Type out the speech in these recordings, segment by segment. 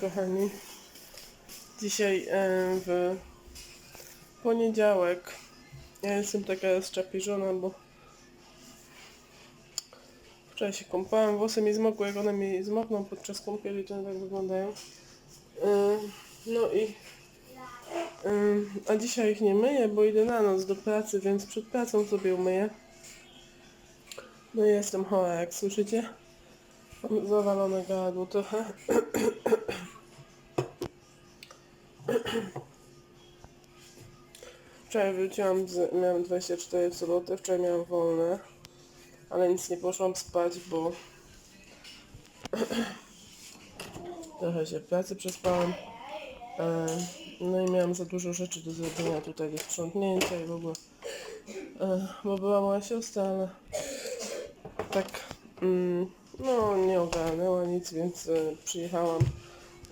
kochani. Dzisiaj w poniedziałek. Ja jestem taka zczapiżona, bo wczoraj się kąpałam, włosy mi zmokły, jak one mi zmokną podczas kąpieli, to tak wyglądają. No i a dzisiaj ich nie myję, bo idę na noc do pracy, więc przed pracą sobie umyję. No i jestem chora, jak słyszycie. Zawalone gardło trochę. Wczoraj wróciłam, z, miałam 24 w sobotę, wczoraj miałam wolne, ale nic nie poszłam spać, bo trochę się w pracy przespałam. E, No i miałam za dużo rzeczy do zrobienia tutaj, do sprzątnięcia i w ogóle. E, Bo była moja siostra, ale tak mm, no nie ogarnęła nic, więc e, przyjechałam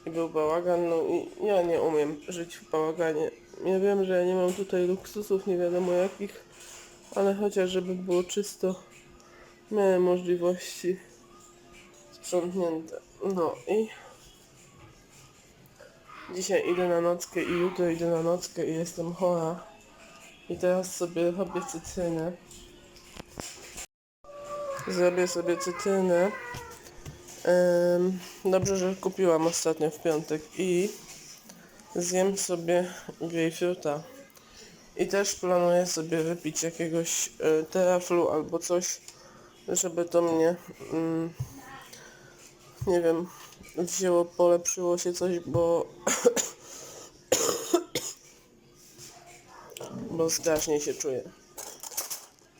i był bałagan, no i ja nie umiem żyć w bałaganie. Ja wiem, że ja nie mam tutaj luksusów, nie wiadomo jakich, ale chociaż żeby było czysto, miałem możliwości sprzątnięte. No i dzisiaj idę na nockę i jutro idę na nockę i jestem chora. I teraz sobie robię cytrynę. Zrobię sobie cytrynę. Dobrze, że kupiłam ostatnio w piątek i zjem sobie grejpfruta. I też planuję sobie wypić jakiegoś y, teraflu albo coś, żeby to mnie, mm, nie wiem, wzięło, polepszyło się coś, bo bo strasznie się czuję.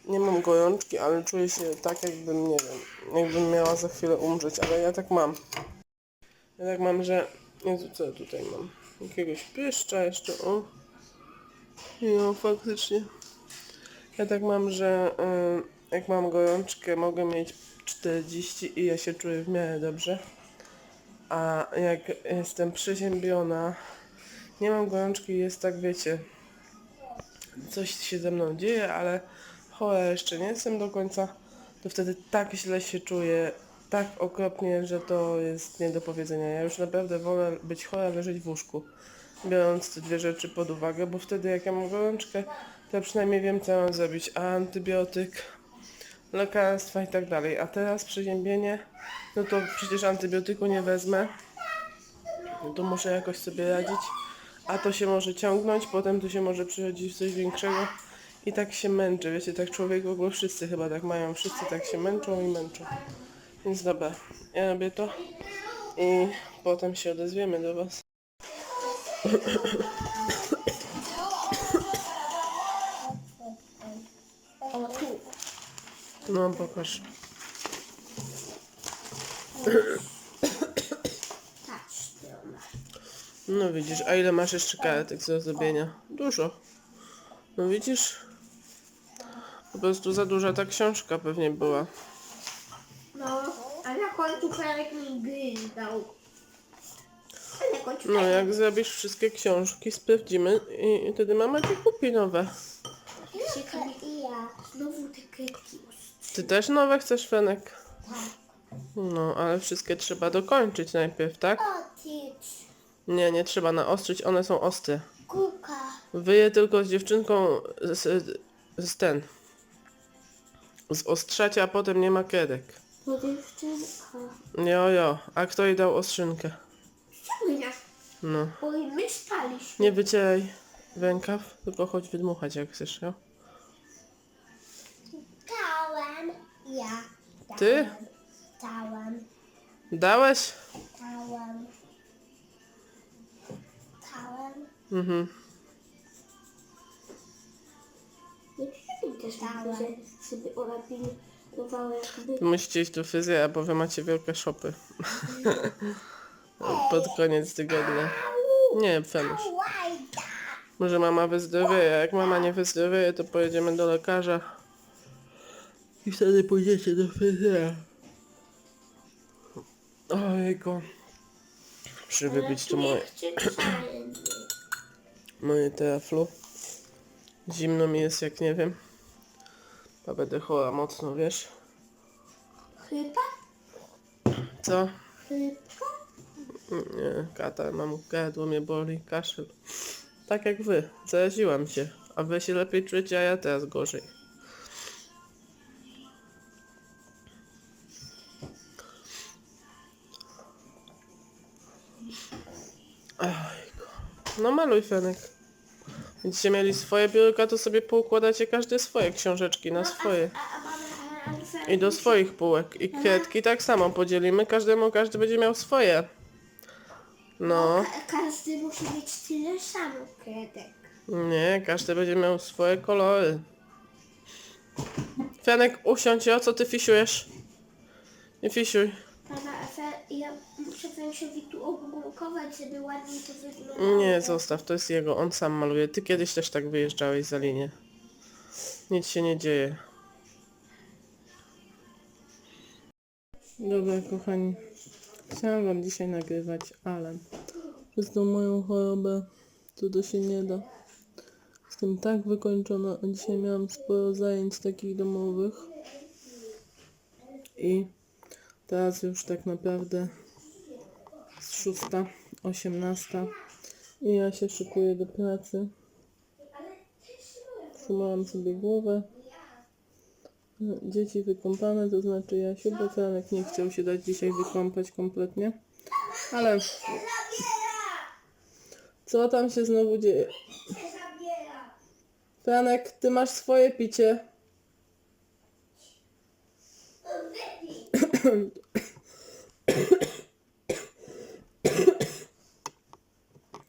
Nie mam gorączki, ale czuję się tak jakbym, nie wiem, jakbym miała za chwilę umrzeć, ale ja tak mam. Ja tak mam, że... Jezu, co ja tutaj mam? Jakiegoś pryszcza jeszcze, o. No, faktycznie. Ja tak mam, że y, jak mam gorączkę, mogę mieć 40 i ja się czuję w miarę dobrze. A jak jestem przeziębiona, nie mam gorączki, jest tak, wiecie, coś się ze mną dzieje, ale chora jeszcze nie jestem do końca, to wtedy tak źle się czuję, tak okropnie, że to jest nie do powiedzenia. Ja już naprawdę wolę być chora, leżeć w łóżku, biorąc te dwie rzeczy pod uwagę, bo wtedy jak ja mam gorączkę, to ja przynajmniej wiem, co mam zrobić. A antybiotyk, lekarstwa i tak dalej. A teraz przeziębienie, no to przecież antybiotyku nie wezmę, no to muszę jakoś sobie radzić. A to się może ciągnąć, potem to się może przychodzić coś większego i tak się męczy, wiecie, tak człowiek w ogóle wszyscy chyba tak mają, wszyscy tak się męczą i męczą. Więc dobra, ja robię to i potem się odezwiemy do was. No pokaż. No widzisz, a ile masz jeszcze kartek do zrobienia? Dużo. No widzisz? Po prostu za duża ta książka pewnie była. No, a na końcu Karek mi. A na końcu No Karek- jak zrobisz wszystkie książki, sprawdzimy i, i wtedy mama ci kupi nowe. Ciekawe i ja. Znowu te kredki Ty też nowe chcesz, Fenek? Tak. No, ale wszystkie trzeba dokończyć najpierw, tak? Otić. Nie, nie trzeba naostrzyć, one są ostre. Kuka. Wyje tylko z dziewczynką z, z ten. Z ostrzacia, a potem nie ma kedek. No dziewczynka. Jo, jo. A kto jej dał ostrzynkę? Czemu No. Bo my spaliśmy. Nie wycieraj rękaw, tylko chodź wydmuchać jak chcesz, jo? Dałem. Ja. Ty? Dałem. Dałeś? Dałem. Dałem. Mhm. Też. Sobie pilnowała jakby... Musicie iść do fryzjera, bo wy macie wielkie szopy. Pod koniec tygodnia. Nie, Fenusz. Może mama wyzdrowieje. Jak mama nie wyzdrowieje, to pojedziemy do lekarza. I wtedy pójdziecie do fryzjera. Ojejku. Muszę wypić tu moje, moje teraflu. Zimno mi jest, jak nie wiem. Chyba będę chora mocno, wiesz? Chyba? Co? Chyba? Nie, katar mam, gardło mnie boli, kaszel. Tak jak wy, zaraziłam się. A wy się lepiej czujecie, a ja teraz gorzej. Ojku. No maluj Fenek. Będziecie mieli swoje biurka, to sobie poukładacie każde swoje książeczki na swoje. I do swoich półek. I kredki tak samo podzielimy. Każdemu, każdy będzie miał swoje. No. Ka- każdy musi mieć tyle samo kredek. Nie, każdy będzie miał swoje kolory. Fianek, usiądź, o co ty fisiujesz? Nie fisiuj. Mama, a Fe- ja muszę tu żeby ładniej to wyglądało. Nie, zostaw, to jest jego, on sam maluje. Ty kiedyś też tak wyjeżdżałeś za linię. Nic się nie dzieje. Dobra, kochani. Chciałam wam dzisiaj nagrywać, ale przez tą moją chorobę to to się nie da. Jestem tak wykończona, a dzisiaj miałam sporo zajęć takich domowych. I teraz już tak naprawdę szósta, osiemnasta i ja się szykuję do pracy. Trzymałam sobie głowę. Dzieci wykąpane, to znaczy Jasiu, bo Franek nie chciał się dać dzisiaj wykąpać kompletnie. Ale co tam się znowu dzieje? Franek, ty masz swoje picie.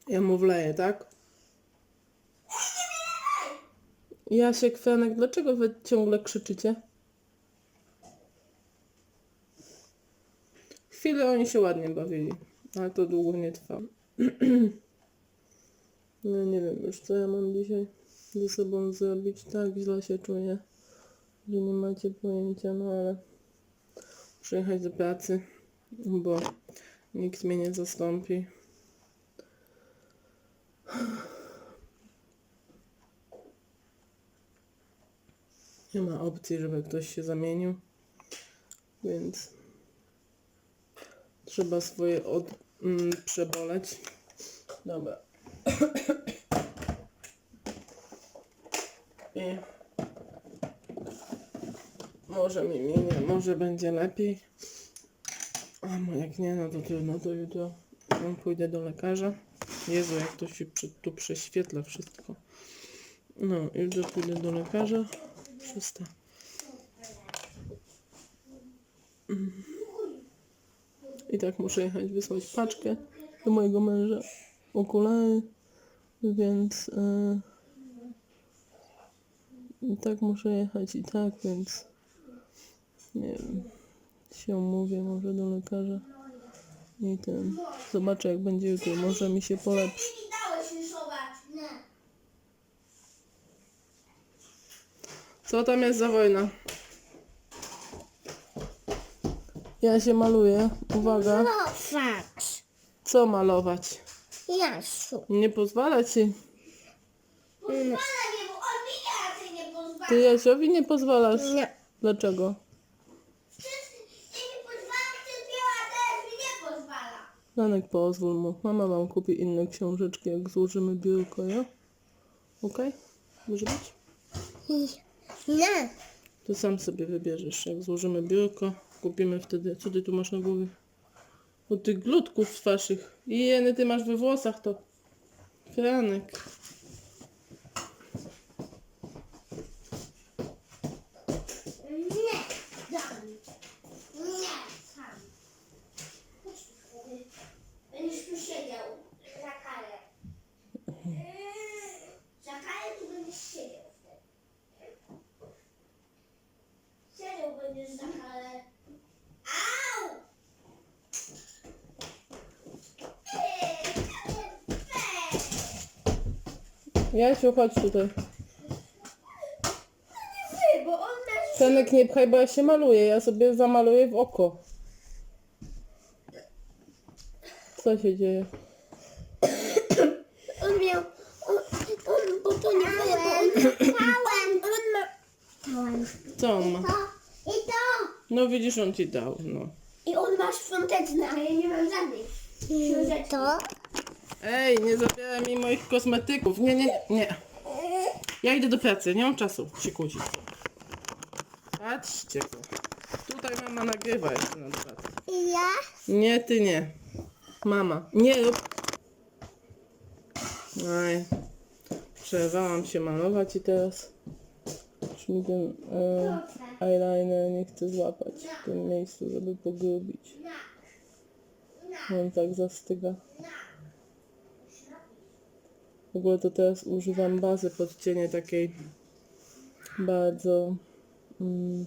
Ja mu wleję, tak? Jasiek, Franek, dlaczego wy ciągle krzyczycie? Chwilę oni się ładnie bawili, ale to długo nie trwa. No nie wiem już co ja mam dzisiaj ze sobą zrobić. Tak źle się czuję, że nie macie pojęcia, no ale muszę jechać do pracy, bo nikt mnie nie zastąpi. Nie ma opcji, żeby ktoś się zamienił, więc trzeba swoje od, mm, przeboleć. Dobra. I może mi minie, może będzie lepiej. A jak nie, no to trudno, to jutro no, pójdę do lekarza. Jezu, jak to się przy, tu prześwietla wszystko. No, jutro pójdę do lekarza. Szósta. Mm. I tak muszę jechać wysłać paczkę do mojego męża. Okulary. Więc e, i tak muszę jechać i tak, więc nie wiem. Się umówię może do lekarza. I ten. Zobaczę jak będzie jutro. Może mi się polepszy. Nie dałeś rysować, nie. Co tam jest za wojna? Ja się maluję. Uwaga. Fakt. Co malować? Jasiu. Nie pozwala ci. Pozwala mi, bo on mi nie pozwala. Ty Jasiowi nie pozwalasz. Nie. Dlaczego? Nie. Janek, pozwól mu. Mama wam kupi inne książeczki, jak złożymy biurko, ja? Okej? Może być? Nie. To sam sobie wybierzesz. Jak złożymy biurko, kupimy wtedy. Co ty tu masz na głowie? Od tych glutków waszych. Jeny, ty masz we włosach to. Franek. Nie. Dam. Nie. Sam. Będziesz tu siedział za karę. Za karę tu będziesz siedział wtedy. Siedział będziesz za karę. Au! Ej, weź. Jasiu, chodź tutaj. Ty, bo on nas... Franek, nie pchaj, bo ja się maluję. Ja sobie zamaluję w oko. Co się dzieje? On miał... On, on, bo to nie było, bo on ma... On ma... Co on ma? I to! No widzisz, on ci dał, no. I on ma świąteczne, a ja nie mam żadnej To? Ej, nie zabieraj mi moich kosmetyków. Nie, nie, nie, nie. Ja idę do pracy, nie mam czasu się kłócić. Patrzcie tu. Tutaj mama nagrywa jeszcze na dodatek. Ja? Nie, ty nie. Mama. Nie rób. Aj. Przerwałam się malować i teraz już mi ten e, eyeliner nie chce złapać w tym miejscu, żeby pogrubić. On tak zastyga. W ogóle to teraz używam bazy pod cienie takiej bardzo... Mm,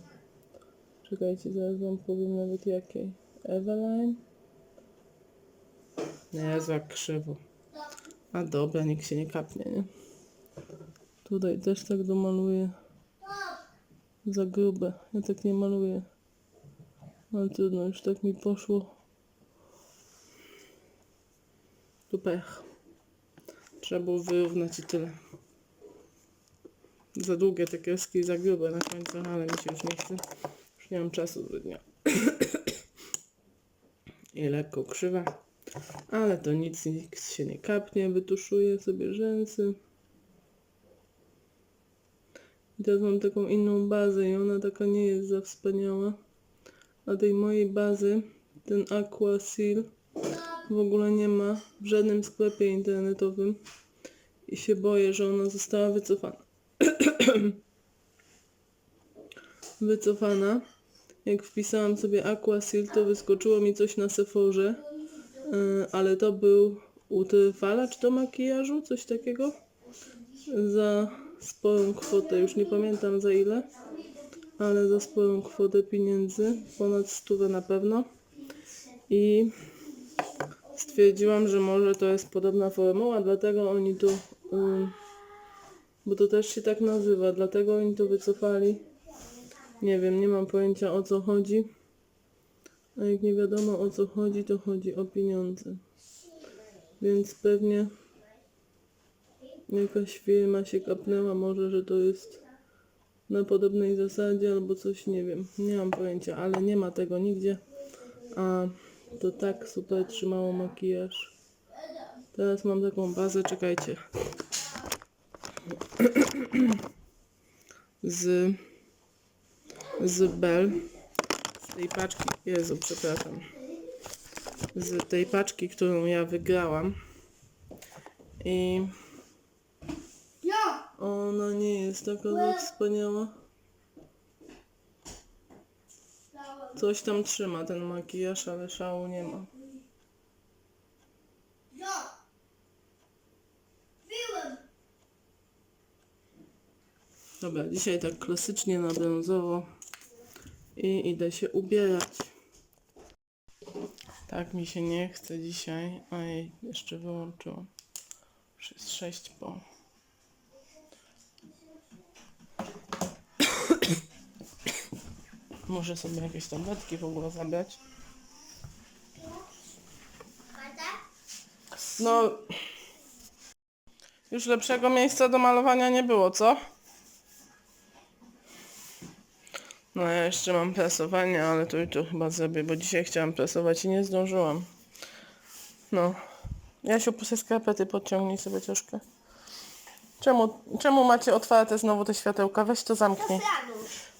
czekajcie, zaraz wam powiem nawet jakiej. Eveline? Nie, za krzywo. A dobra, nikt się nie kapnie, nie? Tutaj też tak domaluję. Za grube. Ja tak nie maluję. Ale trudno, już tak mi poszło. Tu pech. Trzeba było wyrównać i tyle. Za długie te kreski za grube na końcu, ale mi się już nie chce. Już nie mam czasu zbytnio. I lekko krzywa. Ale to nic, nikt się nie kapnie. Wytuszuję sobie rzęsy. I teraz mam taką inną bazę i ona taka nie jest za wspaniała. A tej mojej bazy, ten Aqua Seal, w ogóle nie ma w żadnym sklepie internetowym. I się boję, że ona została wycofana. wycofana. Jak wpisałam sobie Aqua Seal, to wyskoczyło mi coś na Sephorze. Yy, ale to był utrwalacz do makijażu, coś takiego. Za sporą kwotę, już nie pamiętam za ile, ale za sporą kwotę pieniędzy, ponad stówę na pewno. I stwierdziłam, że może to jest podobna formuła, dlatego oni tu, yy, bo to też się tak nazywa, dlatego oni to wycofali. Nie wiem, nie mam pojęcia o co chodzi. A jak nie wiadomo o co chodzi, to chodzi o pieniądze. Więc pewnie jakaś firma się kapnęła, może, że to jest na podobnej zasadzie albo coś, nie wiem. Nie mam pojęcia, ale nie ma tego nigdzie. A to tak super trzymało makijaż. Teraz mam taką bazę, czekajcie. Z z Bell z tej paczki, Jezu, przepraszam, z tej paczki, którą ja wygrałam i ona nie jest taka wspaniała. Coś tam trzyma ten makijaż, ale szału nie ma. Ja! Byłem! Dobra, dzisiaj tak klasycznie na brązowo i idę się ubierać. Tak mi się nie chce dzisiaj. Ojej, jeszcze wyłączyłam. Już jest 6 po. Muszę sobie jakieś tabletki w ogóle zabrać. No, już lepszego miejsca do malowania nie było, co? No ja jeszcze mam prasowanie, ale to jutro chyba zrobię, bo dzisiaj chciałam prasować i nie zdążyłam. No. Jasiu, po skarpety podciągnij sobie troszkę. Czemu, czemu macie otwarte znowu te światełka? Weź to zamknij.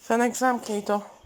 Fenek, zamknij to.